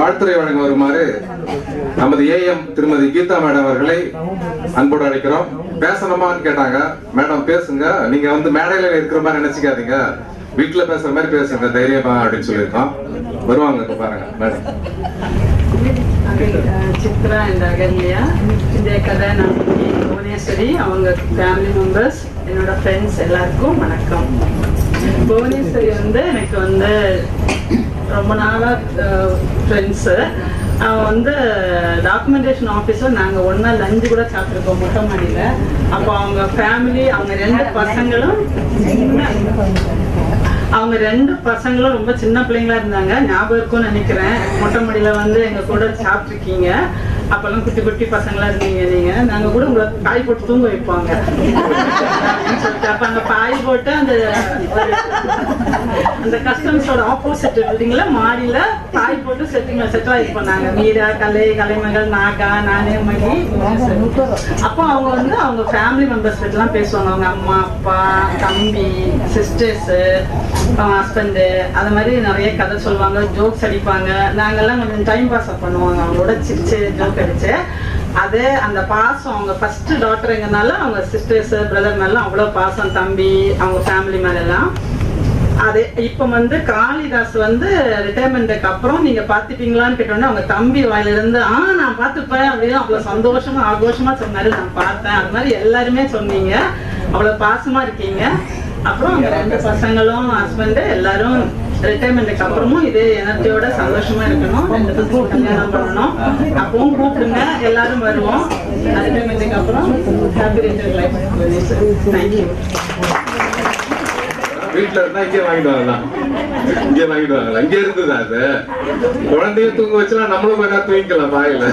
வாழ்த்துறை வழங்க வருமாறு நமது ஏஎம் திருமதி கீதா மேடம் அவர்களை அன்போடு அழைக்கிறோம். பேசணுமான்னு கேட்டாங்க. மேடம் பேசுங்க. நீங்க வந்து மேடையில இருக்கிற மாதிரி நினைச்சுக்காதீங்க. வீட்டுல பேசுற மாதிரி பேசுங்க. தைரியமா அப்படின்னு சொல்லியிருக்கோம் வருவாங்க இப்ப பாருங்க மேடம். சித்ரா அண்ட் அகல்யா. இந்த கதை நான் புவனேஸ்வரி அவங்க ஃபேமிலி மெம்பர்ஸ் என்னோட ஃப்ரெண்ட்ஸ் எல்லாருக்கும் வணக்கம். புவனேஸ்வரி வந்து எனக்கு வந்து ரொம்ப நாளாக ஃப்ரெண்ட்ஸு அவன் வந்து டாக்குமெண்டேஷன் ஆஃபீஸில் நாங்கள் ஒன்றா லஞ்சு கூட சாப்பிட்ருக்கோம் மொட்டை மாடியில் அப்போ அவங்க ஃபேமிலி அவங்க ரெண்டு பசங்களும் அவங்க ரெண்டு பசங்களும் ரொம்ப சின்ன பிள்ளைங்களா இருந்தாங்க. ஞாபகம் இருக்கும்னு நினைக்கிறேன். மொட்டை மாடியில் வந்து எங்க கூட சாப்பிட்ருக்கீங்க அப்பெல்லாம் குட்டி குட்டி பசங்களா இருந்தீங்க நீங்க. நாங்க கூட உங்களை பாய் போட்டு தூங்க வைப்பாங்க. அப்ப அந்த பாய் போட்டு அந்த அந்த கஸ்டம்ஸோட ஆப்போசிட் பில்டிங்ல மாடியில பாய் போட்டு செட்டிங்ல செட்டில் ஆகி பண்ணாங்க மீரா கலை கலைமகள் நாகா நானே மகி அப்போ அவங்க வந்து அவங்க ஃபேமிலி மெம்பர்ஸ் எல்லாம் பேசுவாங்க. அவங்க அம்மா அப்பா தம்பி சிஸ்டர்ஸு ஹஸ்பண்டு அது மாதிரி நிறைய கதை சொல்லுவாங்க ஜோக்ஸ் அடிப்பாங்க. நாங்கள்லாம் கொஞ்சம் டைம் பாஸ் பண்ணுவாங்க. அவங்களோட சிரிச்சு ஜோக் அடிச்சு. அது அந்த பாசம் அவங்க ஃபர்ஸ்ட் டாக்டருங்கனால அவங்க சிஸ்டர்ஸு பிரதர் மேலாம் அவ்வளோ பாசம். தம்பி அவங்க ஃபேமிலி மேலெல்லாம் அது இப்போ வந்து காளிதாஸ் வந்து ரிட்டையர்மெண்ட்டுக்கு அப்புறம் நீங்க பாத்துப்பீங்களான்னு கேட்டோன்னே அவங்க தம்பி வாயிலிருந்து ஆ நான் பார்த்துப்பேன் அப்படின்னு அவ்வளோ சந்தோஷமா ஆகோஷமா சொன்னாரு. நான் பார்த்தேன். அது மாதிரி எல்லாருமே சொன்னீங்க. அவ்வளோ பாசமா இருக்கீங்க. அப்புறம் ரெண்டு பசங்களும் ஹஸ்பண்டு எல்லாரும் ரிட்டையர்மெண்ட்டுக்கு அப்புறமும் இதே எனர்ஜியோட சந்தோஷமா இருக்கணும். ரெண்டு பசங்க கல்யாணம் பண்ணணும். அப்பவும் கூப்பிடுங்க. எல்லாரும் வருவோம். ரிட்டையர்மெண்ட்டுக்கு அப்புறம் ஹாப்பி ரிட்டையர் லைஃப் தேங்க்யூ வீட்டுல இருந்தா இங்கே வாங்கிட்டு வரலாம் இங்கே வாங்கிட்டு வரலாம் இங்கே இருந்தது அது? குழந்தைய தூங்க வச்சுனா நம்மளும் கொஞ்சம் தூங்கிக்கலாம் வாயில.